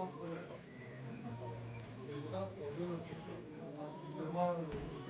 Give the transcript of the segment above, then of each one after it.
Thank you.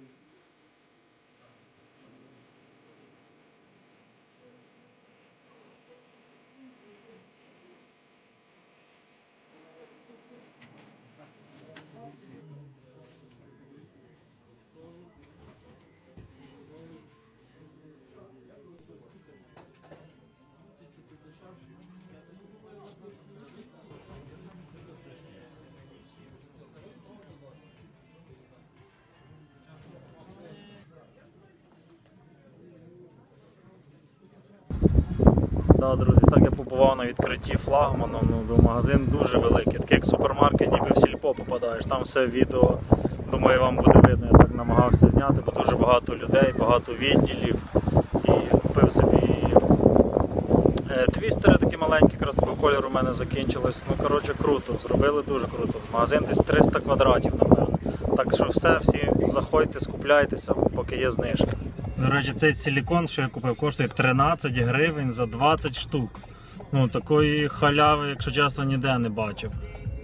mm Друзі, так я побував на відкритті флагману. Ну, магазин дуже великий, такий як супермаркет, ніби в сільпо попадаєш. Там все відео, думаю, вам буде видно. Я так намагався зняти, бо дуже багато людей, багато відділів. І купив собі е, твістери такі маленькі, якраз такого кольору у мене закінчилось. Ну, коротше, круто, зробили дуже круто. Магазин десь 300 квадратів, напевно. Так що все, всі заходьте, скупляйтеся, поки є знижки. До речі, цей силікон, що я купив, коштує 13 гривень за 20 штук. Ну, такої халяви, якщо чесно, ніде не бачив.